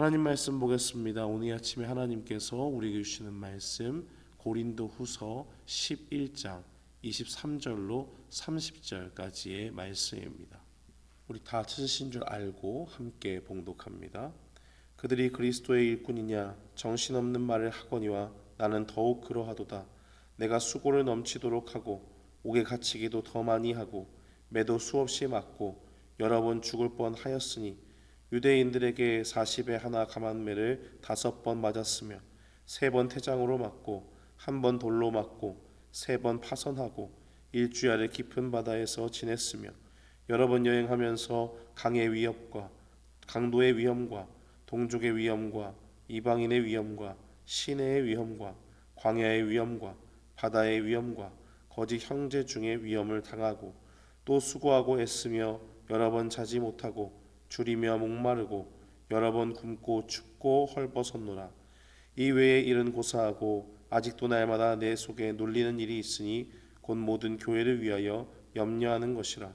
하나님 말씀 보겠습니다. 오늘 아침에 하나님께서 우리에게 주시는 말씀 고린도 후서 11장 23절로 30절까지의 말씀입니다. 우리 다 찾으신 줄 알고 함께 봉독합니다. 그들이 그리스도의 일꾼이냐 정신없는 말을 하거니와 나는 더욱 그러하도다. 내가 수고를 넘치도록 하고 옥에 갇히기도 더 많이 하고 매도 수없이 맞고 여러 번 죽을 뻔 하였으니 유대인들에게 40에 하나 감한매를 다섯 번 맞았으며 세 번 태장으로 맞고 한 번 돌로 맞고 세 번 파선하고 일주일을 깊은 바다에서 지냈으며 여러 번 여행하면서 강의 위협과 강도의 위험과 동족의 위험과 이방인의 위험과 시내의 위험과 광야의 위험과 바다의 위험과 거짓 형제 중의 위험을 당하고 또 수고하고 애쓰며 여러 번 자지 못하고 줄이며 목마르고 여러 번 굶고 춥고 헐벗었노라. 이 외에 일은 고사하고 아직도 날마다 내 속에 눌리는 일이 있으니 곧 모든 교회를 위하여 염려하는 것이라.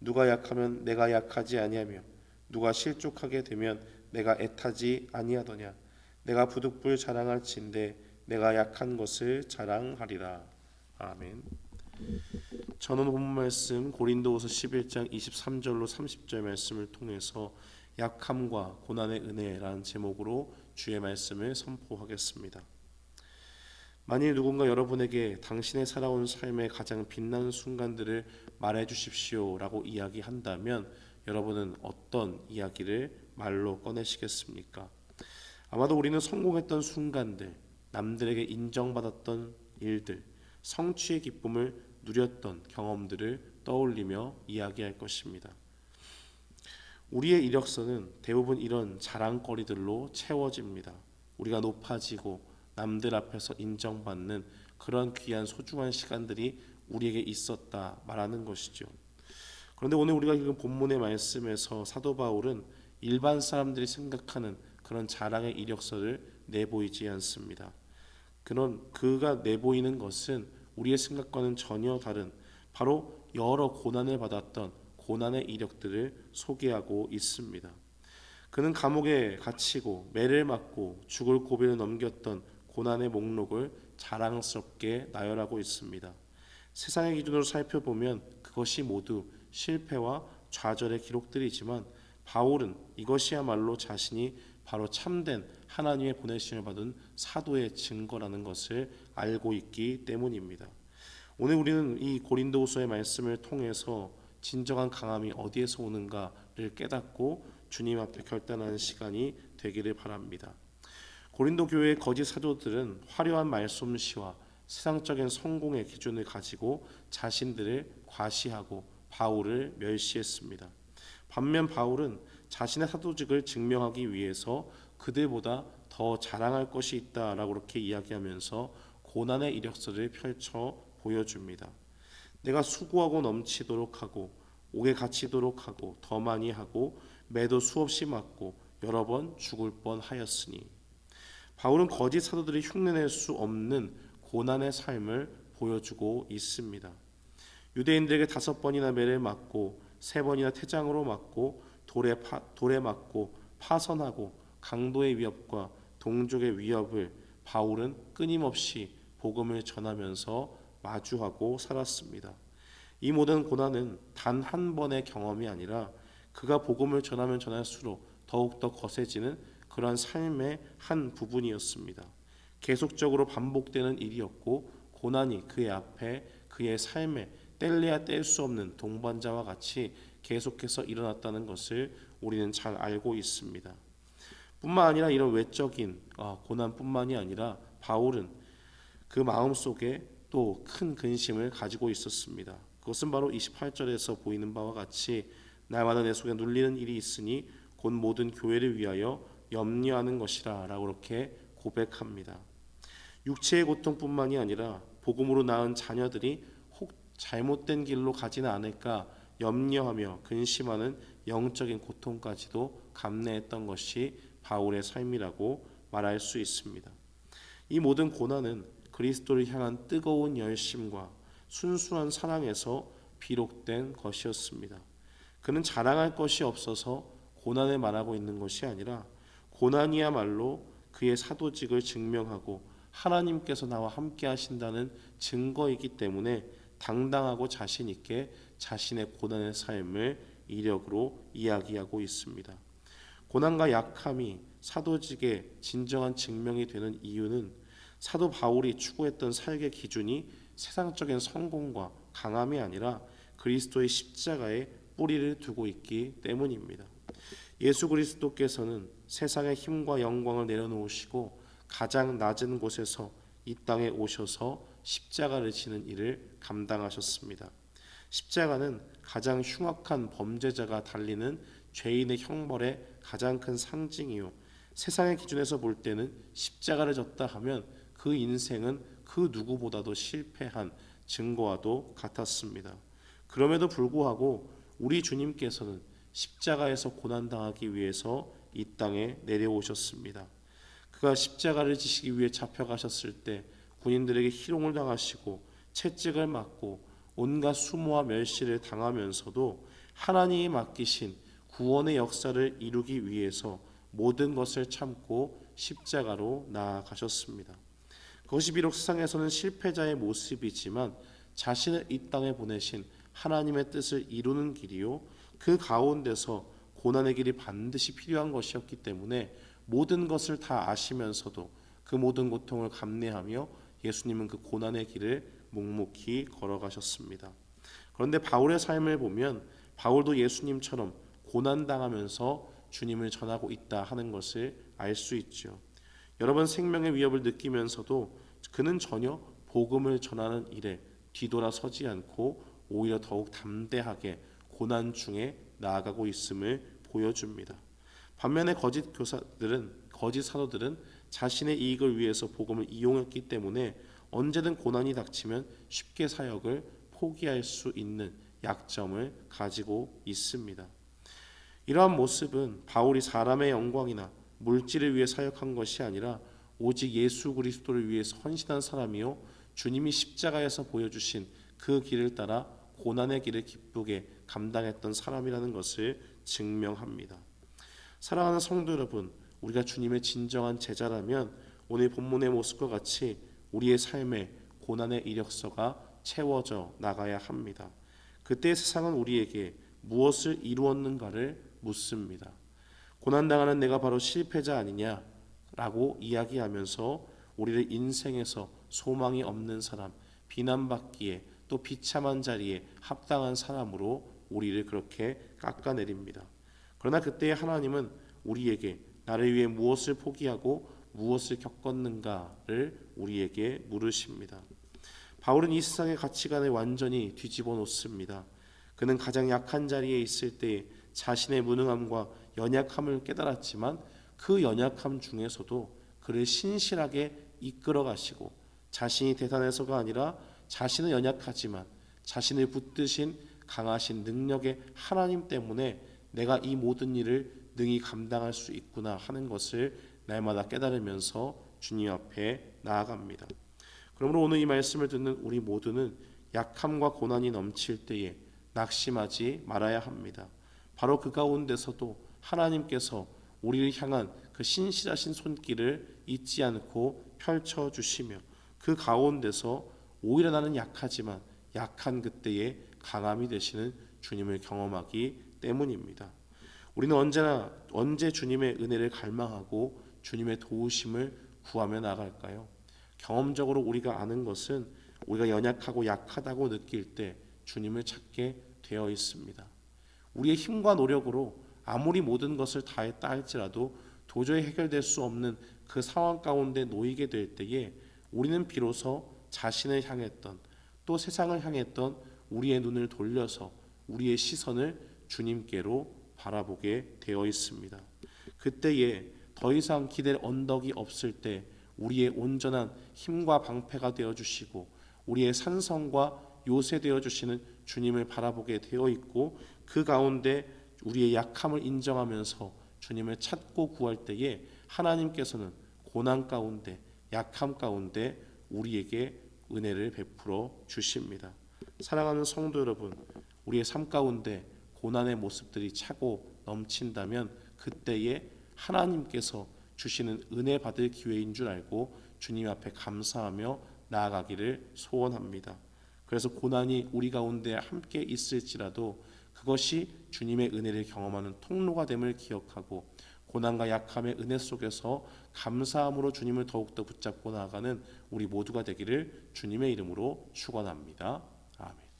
누가 약하면 내가 약하지 아니하며 누가 실족하게 되면 내가 애타지 아니하더냐. 내가 부득불 자랑할진대 내가 약한 것을 자랑하리라. 아멘. 저는 본 말씀 고린도후서 11장 23절로 30절 말씀을 통해서 약함과 고난의 은혜라는 제목으로 주의 말씀을 선포하겠습니다. 만일 누군가 여러분에게 당신의 살아온 삶의 가장 빛나는 순간들을 말해 주십시오라고 이야기한다면 여러분은 어떤 이야기를 말로 꺼내시겠습니까? 아마도 우리는 성공했던 순간들, 남들에게 인정받았던 일들, 성취의 기쁨을 누렸던 경험들을 떠올리며 이야기할 것입니다. 우리의 이력서는 대부분 이런 자랑거리들로 채워집니다. 우리가 높아지고 남들 앞에서 인정받는 그런 귀한 소중한 시간들이 우리에게 있었다 말하는 것이죠. 그런데 오늘 우리가 읽은 본문의 말씀에서 사도 바울은 일반 사람들이 생각하는 그런 자랑의 이력서를 내보이지 않습니다. 그런 그가 내보이는 것은 우리의 생각과는 전혀 다른 바로 여러 고난을 받았던 고난의 이력들을 소개하고 있습니다. 그는 감옥에 갇히고 매를 맞고 죽을 고비를 넘겼던 고난의 목록을 자랑스럽게 나열하고 있습니다. 세상의 기준으로 살펴보면 그것이 모두 실패와 좌절의 기록들이지만 바울은 이것이야말로 자신이 바로 참된 하나님의 보내심을 받은 사도의 증거라는 것을 알고 있기 때문입니다. 오늘 우리는 이 고린도후서의 말씀을 통해서 진정한 강함이 어디에서 오는가를 깨닫고 주님 앞에 결단하는 시간이 되기를 바랍니다. 고린도 교회의 거짓 사도들은 화려한 말솜씨와 세상적인 성공의 기준을 가지고 자신들을 과시하고 바울을 멸시했습니다. 반면 바울은 자신의 사도직을 증명하기 위해서 그들보다 더 자랑할 것이 있다라고 그렇게 이야기하면서 고난의 이력서를 펼쳐 보여줍니다. 내가 수고하고 넘치도록 하고 옥에 갇히도록 하고 더 많이 하고 매도 수없이 맞고 여러 번 죽을 뻔하였으니 바울은 거짓 사도들이 흉내낼 수 없는 고난의 삶을 보여주고 있습니다. 유대인들에게 다섯 번이나 매를 맞고 세 번이나 태장으로 맞고 돌에 파, 돌에 맞고 파선하고 강도의 위협과 동족의 위협을 바울은 끊임없이 복음을 전하면서 마주하고 살았습니다. 이 모든 고난은 단 한 번의 경험이 아니라 그가 복음을 전하면 전할수록 더욱더 거세지는 그러한 삶의 한 부분이었습니다. 계속적으로 반복되는 일이었고 고난이 그의 앞에 그의 삶에 뗄래야 뗄 수 없는 동반자와 같이 계속해서 일어났다는 것을 우리는 잘 알고 있습니다. 뿐만 아니라 이런 외적인 어, 고난뿐만이 아니라 바울은 그 마음 속에 또 큰 근심을 가지고 있었습니다. 그것은 바로 28절에서 보이는 바와 같이 날마다 내 속에 눌리는 일이 있으니 곧 모든 교회를 위하여 염려하는 것이라라고 그렇게 고백합니다. 육체의 고통뿐만이 아니라 복음으로 낳은 자녀들이 혹 잘못된 길로 가지는 않을까 염려하며 근심하는 영적인 고통까지도 감내했던 것이 바울의 삶이라고 말할 수 있습니다. 이 모든 고난은 그리스도를 향한 뜨거운 열심과 순수한 사랑에서 비록된 것이었습니다. 그는 자랑할 것이 없어서 고난을 말하고 있는 것이 아니라 고난이야말로 그의 사도직을 증명하고 하나님께서 나와 함께 하신다는 증거이기 때문에 당당하고 자신 있게 자신의 고난의 삶을 이력으로 이야기하고 있습니다. 고난과 약함이 사도직의 진정한 증명이 되는 이유는 사도 바울이 추구했던 삶의 기준이 세상적인 성공과 강함이 아니라 그리스도의 십자가에 뿌리를 두고 있기 때문입니다. 예수 그리스도께서는 세상의 힘과 영광을 내려놓으시고 가장 낮은 곳에서 이 땅에 오셔서 십자가를 지는 일을 감당하셨습니다. 십자가는 가장 흉악한 범죄자가 달리는 죄인의 형벌의 가장 큰 상징이요. 세상의 기준에서 볼 때는 십자가를 졌다 하면 그 인생은 그 누구보다도 실패한 증거와도 같았습니다. 그럼에도 불구하고 우리 주님께서는 십자가에서 고난당하기 위해서 이 땅에 내려오셨습니다. 그가 십자가를 지시기 위해 잡혀가셨을 때 군인들에게 희롱을 당하시고 채찍을 맞고 온갖 수모와 멸시를 당하면서도 하나님이 맡기신 구원의 역사를 이루기 위해서 모든 것을 참고 십자가로 나아가셨습니다. 그것이 비록 세상에서는 실패자의 모습이지만 자신을 이 땅에 보내신 하나님의 뜻을 이루는 길이요 그 가운데서 고난의 길이 반드시 필요한 것이었기 때문에 모든 것을 다 아시면서도 그 모든 고통을 감내하며 예수님은 그 고난의 길을 묵묵히 걸어가셨습니다. 그런데 바울의 삶을 보면 바울도 예수님처럼 고난 당하면서 주님을 전하고 있다 하는 것을 알 수 있죠. 여러 번 생명의 위협을 느끼면서도 그는 전혀 복음을 전하는 일에 뒤돌아서지 않고 오히려 더욱 담대하게 고난 중에 나아가고 있음을 보여줍니다. 반면에 거짓 교사들은 거짓 사도들은 자신의 이익을 위해서 복음을 이용했기 때문에 언제든 고난이 닥치면 쉽게 사역을 포기할 수 있는 약점을 가지고 있습니다. 이러한 모습은 바울이 사람의 영광이나 물질을 위해 사역한 것이 아니라 오직 예수 그리스도를 위해서 헌신한 사람이요 주님이 십자가에서 보여주신 그 길을 따라 고난의 길을 기쁘게 감당했던 사람이라는 것을 증명합니다. 사랑하는 성도 여러분, 우리가 주님의 진정한 제자라면 오늘 본문의 모습과 같이 우리의 삶에 고난의 이력서가 채워져 나가야 합니다. 그때 세상은 우리에게 무엇을 이루었는가를 묻습니다. 고난당하는 내가 바로 실패자 아니냐 라고 이야기하면서 우리를 인생에서 소망이 없는 사람, 비난받기에 또 비참한 자리에 합당한 사람으로 우리를 그렇게 깎아내립니다. 그러나 그때 하나님은 우리에게 나를 위해 무엇을 포기하고 무엇을 겪었는가를 우리에게 물으십니다. 바울은 이 세상의 가치관을 완전히 뒤집어 놓습니다. 그는 가장 약한 자리에 있을 때 자신의 무능함과 연약함을 깨달았지만 그 연약함 중에서도 그를 신실하게 이끌어 가시고 자신이 대단해서가 아니라 자신은 연약하지만 자신을 붙드신 강하신 능력의 하나님 때문에 내가 이 모든 일을 능히 감당할 수 있구나 하는 것을 날마다 깨달으면서 주님 앞에 나아갑니다. 그러므로 오늘 이 말씀을 듣는 우리 모두는 약함과 고난이 넘칠 때에 낙심하지 말아야 합니다. 바로 그 가운데서도 하나님께서 우리를 향한 그 신실하신 손길을 잊지 않고 펼쳐 주시며 그 가운데서 오히려 나는 약하지만 약한 그때에 강함이 되시는 주님을 경험하기 때문입니다. 우리는 언제나 언제 주님의 은혜를 갈망하고 주님의 도우심을 구하며 나갈까요? 경험적으로 우리가 아는 것은 우리가 연약하고 약하다고 느낄 때 주님을 찾게 되어 있습니다. 우리의 힘과 노력으로 아무리 모든 것을 다했다 할지라도 도저히 해결될 수 없는 그 상황 가운데 놓이게 될 때에 우리는 비로소 자신을 향했던 또 세상을 향했던 우리의 눈을 돌려서 우리의 시선을 주님께로 바라보게 되어 있습니다. 그때에 더 이상 기댈 언덕이 없을 때 우리의 온전한 힘과 방패가 되어 주시고 우리의 산성과 요새 되어 주시는 주님을 바라보게 되어 있고 그 가운데 우리의 약함을 인정하면서 주님을 찾고 구할 때에 하나님께서는 고난 가운데 약함 가운데 우리에게 은혜를 베풀어 주십니다. 사랑하는 성도 여러분, 우리의 삶 가운데 고난의 모습들이 차고 넘친다면 그때에 하나님께서 주시는 은혜 받을 기회인 줄 알고 주님 앞에 감사하며 나아가기를 소원합니다. 그래서 고난이 우리 가운데 함께 있을지라도 그것이 주님의 은혜를 경험하는 통로가 됨을 기억하고 고난과 약함의 은혜 속에서 감사함으로 주님을 더욱더 붙잡고 나아가는 우리 모두가 되기를 주님의 이름으로 축원합니다.